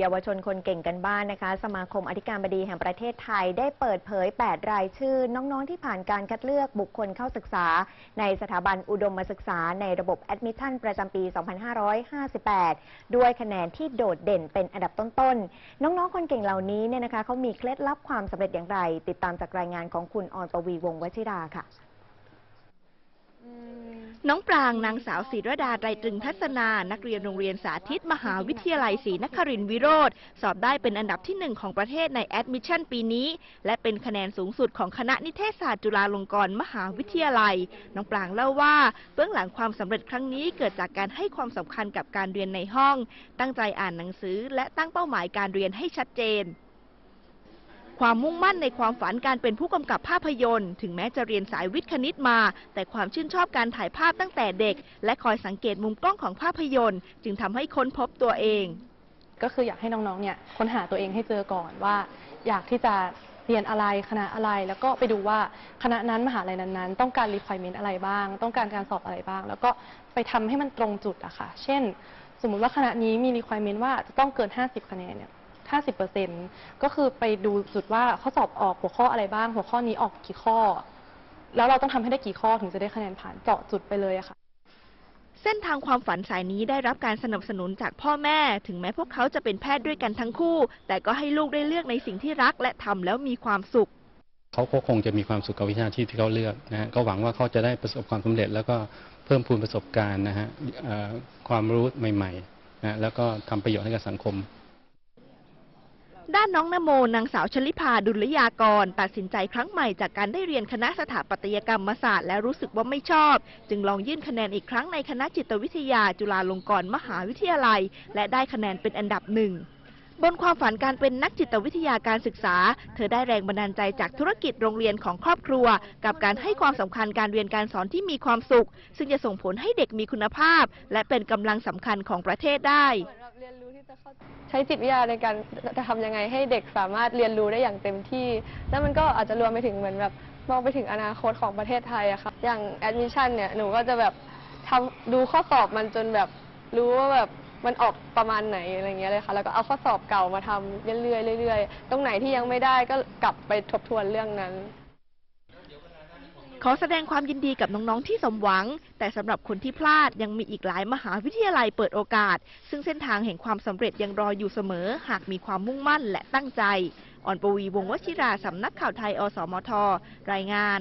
เยาวชนคนเก่งกันบ้านนะคะ สมาคมอธิการบดีแห่งประเทศไทยได้เปิดเผย 8 รายชื่อ น้อง ๆ ที่ผ่านการคัดเลือกบุคคลเข้าศึกษา ในสถาบันอุดมศึกษาในระบบ Admission ประจำปี 2558 ด้วยคะแนนที่โดดเด่นเป็นอันดับต้น ๆ น้อง ๆ คนเก่งเหล่านี้เนี่ยนะคะเขามีเคล็ดลับความสำเร็จอย่างไร ติดตามจากรายงานของคุณออนปวีวงศ์วชิราค่ะ น้องปรางนางสาวศิรดาไตรตรึงทัศนา นักเรียนโรงเรียนสาธิตมหาวิทยาลัยศรีนครินทร์วิโรธสอบได้เป็นอันดับที่หนึ่งของประเทศในแอดมิชชั่นปีนี้ และเป็นคะแนนสูงสุดของคณะนิเทศศาสตร์จุฬาลงกรณ์มหาวิทยาลัย น้องปรางเล่าว่า เบื้องหลังความสำเร็จครั้งนี้เกิดจากการให้ความสำคัญกับการเรียนในห้อง ตั้งใจอ่านหนังสือ และตั้งเป้าหมายการเรียนให้ชัดเจน ความมุ่งมั่นในความฝันการเป็นผู้กำกับภาพยนตร์ ถึงแม้จะเรียนสายวิทย์คณิตมา แต่ความชื่นชอบการถ่ายภาพตั้งแต่เด็ก และคอยสังเกตมุมกล้องของภาพยนตร์ จึงทำให้ค้นพบตัวเอง ก็คืออยากให้น้องๆ เนี่ยค้นหาตัวเองให้เจอก่อนว่า อยากที่จะเรียนอะไรคณะอะไรแล้วก็ไปดูว่าคณะนั้นมหาลัยนั้นๆ ต้องการ requirement อะไรบ้าง ต้องการการสอบอะไรบ้าง แล้วก็ไปทำให้มันตรงจุดอะค่ะ เช่น สมมุติว่าคณะนี้มี requirement ว่าจะต้องเกิน 50 คะแนนเนี่ย 50%ก็คือไปดูจุดว่าข้อสอบออกหัวข้ออะไรบ้าง หัวข้อนี้ออกกี่ข้อ แล้วเราต้องทำให้ได้กี่ข้อถึงจะได้คะแนนผ่านเจาะจุดไปเลยอะค่ะ เส้นทางความฝันสายนี้ได้รับการสนับสนุนจากพ่อแม่ ถึงแม้พวกเขาจะเป็นแพทย์ด้วยกันทั้งคู่ แต่ก็ให้ลูกได้เลือกในสิ่งที่รักและทำแล้วมีความสุข เขาก็คงจะมีความสุขกับวิชาชีพที่เขาเลือกนะฮะก็หวังว่าเขาจะได้ประสบความสำเร็จ แล้วก็เพิ่มพูนประสบการณ์นะฮะเอ่อความรู้ใหม่ๆนะแล้วก็ทำประโยชน์ให้กับสังคม ด้านน้องนโมนางสาวชลิพาดุลยากร ตัดสินใจครั้งใหม่จากการได้เรียนคณะสถาปัตยกรรมศาสตร์และรู้สึกว่าไม่ชอบ จึงลองยื่นคะแนนอีกครั้งในคณะจิตวิทยาจุฬาลงกรณ์มหาวิทยาลัย และได้คะแนนเป็นอันดับหนึ่ง บนความฝันการเป็นนักจิตวิทยาการศึกษา เธอได้แรงบันดาลใจจากธุรกิจโรงเรียนของครอบครัว กับการให้ความสำคัญการเรียนการสอนที่มีความสุข ซึ่งจะส่งผลให้เด็กมีคุณภาพ และเป็นกำลังสำคัญของประเทศได้ ใช้จิตวิทยาในการจะทำยังไงให้เด็กสามารถเรียนรู้ได้อย่างเต็มที่ แล้วมันก็อาจจะรวมไปถึงเหมือนแบบมองไปถึงอนาคตของประเทศไทยอะค่ะอย่างแอดมิชชั่นเนี่ยหนูก็จะแบบทำดูข้อสอบมันจนแบบรู้ว่าแบบ มันออกประมาณไหนอะไรเงี้ยเลยค่ะ แล้วก็เอาข้อสอบเก่ามาทำเรื่อยๆเรื่อยๆ ตรงไหนที่ยังไม่ได้ก็กลับไปทบทวนเรื่องนั้น ขอแสดงความยินดีกับน้อง ๆ ที่สมหวัง แต่สำหรับคนที่พลาดยังมีอีกหลายมหาวิทยาลัยเปิดโอกาส ซึ่งเส้นทางแห่งความสำเร็จยังรออยู่เสมอ หากมีความมุ่งมั่นและตั้งใจ อ่อนปวีวงศ์วชิราสำนักข่าวไทย อสมท รายงาน